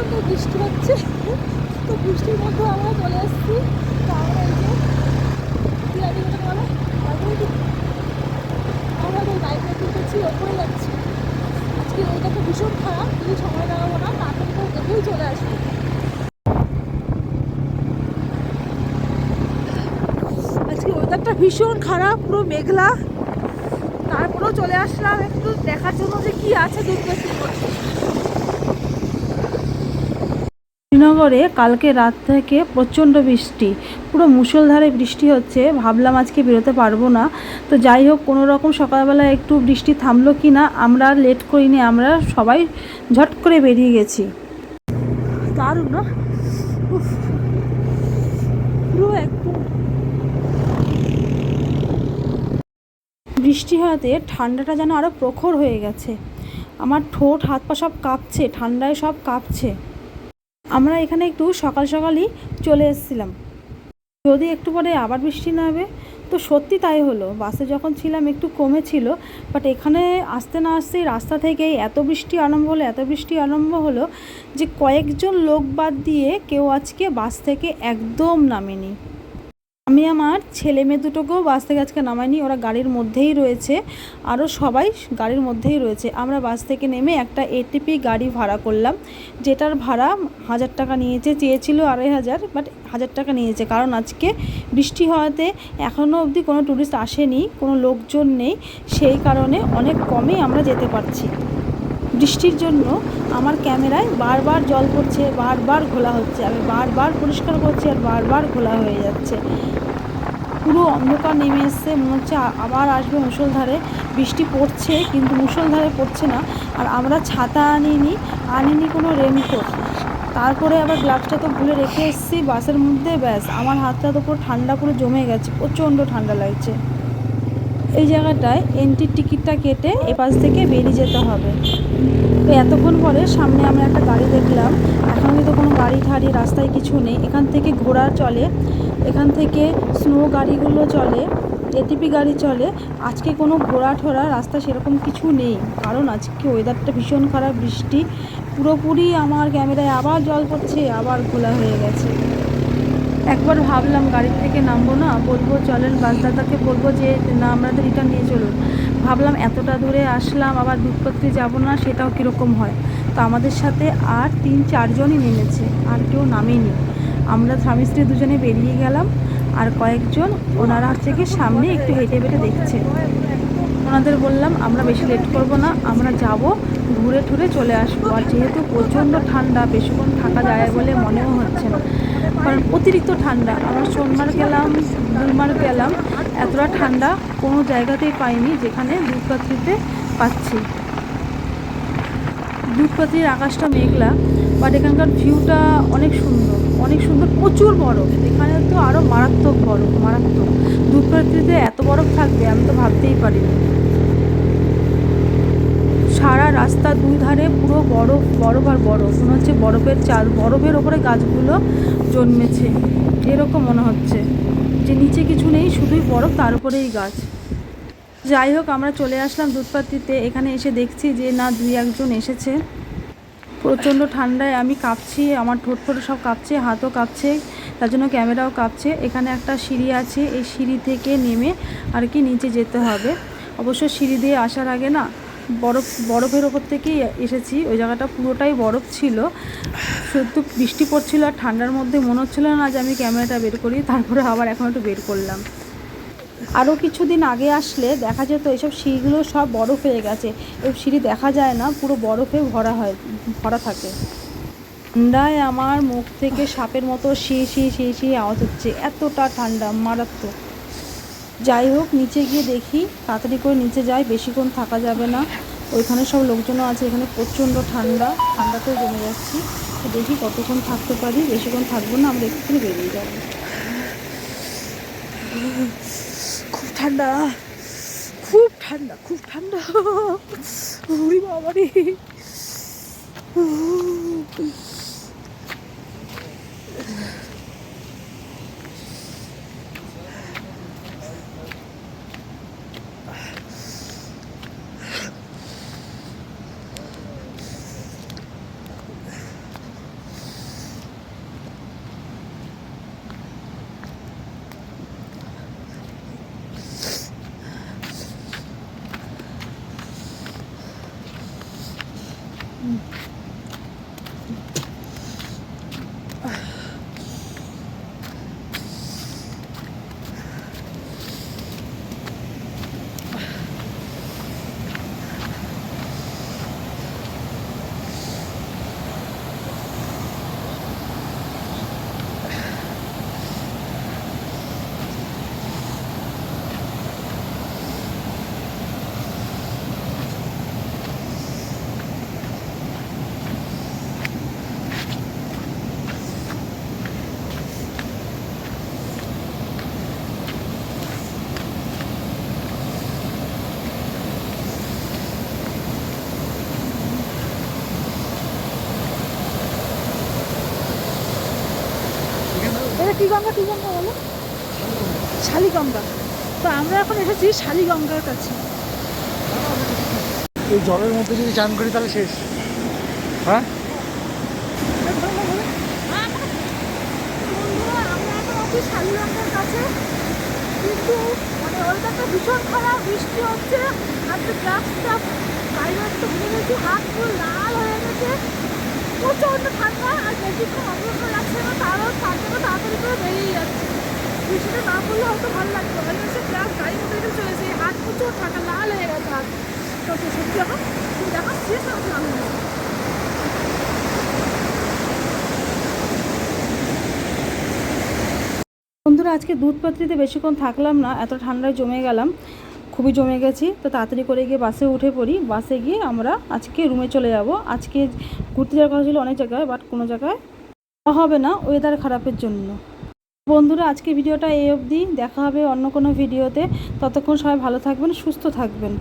প্রচণ্ড বৃষ্টি হচ্ছে। তো বৃষ্টির মধ্যে আমরা চলে এখন বাইক আজকে ভীষণ খারাপ সময় লাগাবো না দেখেই চলে আসব। আজকে ওয়েদারটা ভীষণ খারাপ, পুরো মেঘলা। তারপরেও চলে আসলাম, একটু দেখার জন্য যে কি আছে দুর্গতির মধ্যে শ্রীনগরে কালকে রাত থেকে প্রচণ্ড বৃষ্টি। পুরো মুষলধারে বৃষ্টি হচ্ছে, ভাবলাম আজকে বেরোতে পারব না। তো যাই হোক, কোনো রকম সকালবেলা একটু বৃষ্টি থামলো কি না, আমরা আর লেট করিনি, আমরা সবাই ঝট করে বেরিয়ে গেছি। দারুণ না? বৃষ্টি হওয়াতে ঠান্ডাটা যেন আরও প্রখর হয়ে গেছে। আমার ঠোঁট, হাত পা সব কাঁপছে, ঠান্ডায় সব কাঁপছে। আমরা এখানে একটু সকাল সকালই চলে এসেছিলাম। যদি একটু পরে আবার বৃষ্টি নামবে তো সত্যি তাই হলো। বাসে যখন ছিলাম একটু কমেছিল বাট এখানে আসতে না আসতেই রাস্তা থেকেই এত বৃষ্টি আরম্ভ হলো, এত বৃষ্টি আরম্ভ হলো যে কয়েকজন লোক বাদ দিয়ে কেউ আজকে বাস থেকে একদম নামেনি। আমি আমার ছেলে মেয়ে দুটোকেও বাস থেকে আজকে নামাইনি, ওরা গাড়ির মধ্যেই রয়েছে, আরও সবাই গাড়ির মধ্যেই রয়েছে। আমরা বাস থেকে নেমে একটা এটিপি গাড়ি ভাড়া করলাম, যেটার ভাড়া হাজার টাকা নিয়েছে, চেয়েছিল আড়াই হাজার বাট হাজার টাকা নিয়েছে। কারণ আজকে বৃষ্টি হওয়াতে এখনও অবধি কোনো ট্যুরিস্ট আসেনি, কোনো লোকজন নেই, সেই কারণে অনেক কমে আমরা যেতে পারছি। বৃষ্টির জন্য আমার ক্যামেরায় বারবার জল পড়ছে, বারবার ঘোলা হচ্ছে, আমি বারবার পরিষ্কার করছি আর বারবার ঘোলা হয়ে যাচ্ছে। পুরো অন্ধকার নেমে এসছে। মনে হচ্ছে আবার আসবে মুষলধারে। বৃষ্টি পড়ছে, কিন্তু মুষলধারে পড়ছে না। আর আমরা ছাতা আনিনি আনিনি কোনো রেনকোট তারপরে আবার গ্লাভসটা তো ভুলে রেখে এসেছি, বাসের মধ্যে ব্যাস। আমার হাতটা তো পুরো ঠান্ডা, পুরো জমে গেছে, প্রচণ্ড ঠান্ডা লাগছে। এই জায়গাটায় এন্ট্রির টিকিটটা কেটে এপাশ থেকে বেরিয়ে যেতে হবে। তো এতক্ষণ পরে সামনে আমরা একটা গাড়ি দেখলাম। এখন কিন্তু কোনো গাড়ি ঠাড়ি রাস্তায় কিছু নেই। এখান থেকে ঘোড়া চলে। এখান থেকে স্নো গাড়িগুলো চলে এটিপি গাড়ি চলে। আজকে কোনো ঘোরা ঠোরা রাস্তা সেরকম কিছু নেই। কারণ আজকে ওয়েদারটা ভীষণ খারাপ, বৃষ্টি। পুরোপুরি আমার ক্যামেরায় আবার জল পড়ছে, আবার খোলা হয়ে গেছে। একবার ভাবলাম গাড়ি থেকে নামবো না, বলব চলেন বাস দাদাকে বলব যে, না আমাদের রিটার্ন নিয়ে চলুন। ভাবলাম এতটা দূরে আসলাম, আবার দুধপত্রে যাব না, সেটাও কীরকম হয়? তো আমাদের সাথে আর তিন, চারজনই নেমেছে, আর কেউ নামেনি। আমরা স্বামী স্ত্রী দুজনে বেরিয়ে গেলাম আর কয়েকজন ওনারা হচ্ছে কি সামনে একটু হেঁটে বেটে দেখছে। ওনাদের বললাম, আমরা বেশি লেট করব না, আমরা যাব, ঘুরে টুরে চলে আসব। আর যেহেতু প্রচণ্ড ঠান্ডা, বেশিক্ষণ থাকা যায় বলে মনেও হচ্ছে না। কারণ অতিরিক্ত ঠান্ডা, আমরা সোনমার্গ গেলাম গুলমার্গ গেলাম, এতটা ঠান্ডা কোনো জায়গাতেই পাইনি যেখানে দুধপাত্রিতে পাচ্ছি। দুধপাত্রির আকাশটা মেঘলা বাট এখানকার ভিউটা অনেক সুন্দর। অনেক সুন্দর, প্রচুর বরফ। এখানে তো আরও মারাত্মক বরফ, মারাত্মক। দুধপাত্রিতে এত বরফ থাকবে, আমি তো ভাবতেই পারিনি। সারা রাস্তা দুই ধারে পুরো বরফ বরফ আর বরফ। মনে হচ্ছে বরফের চাল বরফের ওপরে গাছগুলো জন্মেছে। এরকম মনে হচ্ছে যে নিচে কিছু নেই, শুধুই বরফ, তার উপরেই গাছ। যাই হোক, আমরা চলে আসলাম দুধপাত্রিতে এখানে এসে দেখছি যে না, দুই একজন এসেছে। প্রচণ্ড ঠান্ডায় আমি কাঁপছি, আমার ঠোঁট ফোট সব কাঁপছে, হাতও কাঁপছে, তার জন্য ক্যামেরাও কাঁপছে। এখানে একটা সিঁড়ি আছে, এই সিঁড়ি থেকে নেমে আর কি নিচে যেতে হবে। অবশ্য সিঁড়ি দিয়ে আসার আগে না, বরফ, বরফের ওপর থেকেই এসেছি, ওই জায়গাটা পুরোটাই বরফ ছিল। শুধু বৃষ্টি পড়ছিল আর ঠান্ডার মধ্যে মনে হচ্ছিল না যে আমি ক্যামেরাটা বের করি, তারপরে আবার এখন একটু বের করলাম। আরও কিছুদিন আগে আসলে দেখা যেত এইসব সিঁড়িগুলো সব বরফ হয়ে গেছে। এই সিঁড়ি দেখা যায় না, পুরো বরফে ভরা হয়, ভরা থাকে। ঠান্ডায় আমার মুখ থেকে সাপের মতো শি শি শি শি আওয়াজ হচ্ছে। এতটা ঠান্ডা, মারাত্মক। যাই হোক, নিচে গিয়ে দেখি, তাড়াতাড়ি করে নিচে যাই, বেশিক্ষণ থাকা যাবে না। ওইখানে সব লোকজনও আছে, এখানে প্রচণ্ড ঠান্ডা ঠান্ডাতেও জমে যাচ্ছি। দেখি কতক্ষণ থাকতে পারি, বেশিক্ষণ থাকব না, আমরা একটু বেরিয়ে যাব। ঠান্ডা। খুব ঠান্ডা খুব ঠান্ডা। ওরে বাবারে। কী গঙ্গা কী গঙ্গা বলো। শালিগঙ্গা। তো আমরা এখন এসেছি শালিগঙ্গার কাছে। এই জলের মধ্যে যদি চান করি তাহলে শেষ। হ্যাঁ? শালিগঙ্গার কাছে। কিন্তু মানে ওয়েদারটা ভীষণ খারাপ বৃষ্টি হচ্ছে। আর তো গ্লাসটা বাইরে তো ঘুরে গেছি হাত পুরো লাল। গেছে ঠান্ডা আর বেশিক্ষণ লাগছে না তারও তাড়াতাড়ি করে বেরিয়ে যাচ্ছে। বৃষ্টিটা না পড়লে হয়তো ভালো লাগতো। হয়ে গেছে গ্লাস গাড়ির মধ্যে চলেছে হাত প্রচুর ঠান্ডা, লাল হয়ে গেছে হাত। তো সত্যি এখন তুমি দেখা শেষ গেছে বন্ধুরা, আজকে দুধ পাত্রিতে বেশিক্ষণ থাকলাম না, এত ঠান্ডায় জমে গেলাম। খুবই জমে গেছি, তো তাড়াতাড়ি করে গিয়ে বাসে উঠে পড়ি। বাসে গিয়ে আমরা আজকে রুমে চলে যাব। আজকে ঘুরতে যাওয়ার কথা ছিল অনেক জায়গায় বাট কোনো জায়গায় হবে না ওয়েদার খারাপের জন্য। বন্ধুরা, আজকে ভিডিওটা এই অবধি। দেখা হবে অন্য কোনো ভিডিওতে ততক্ষণ সবাই ভালো থাকবেন, সুস্থ থাকবেন।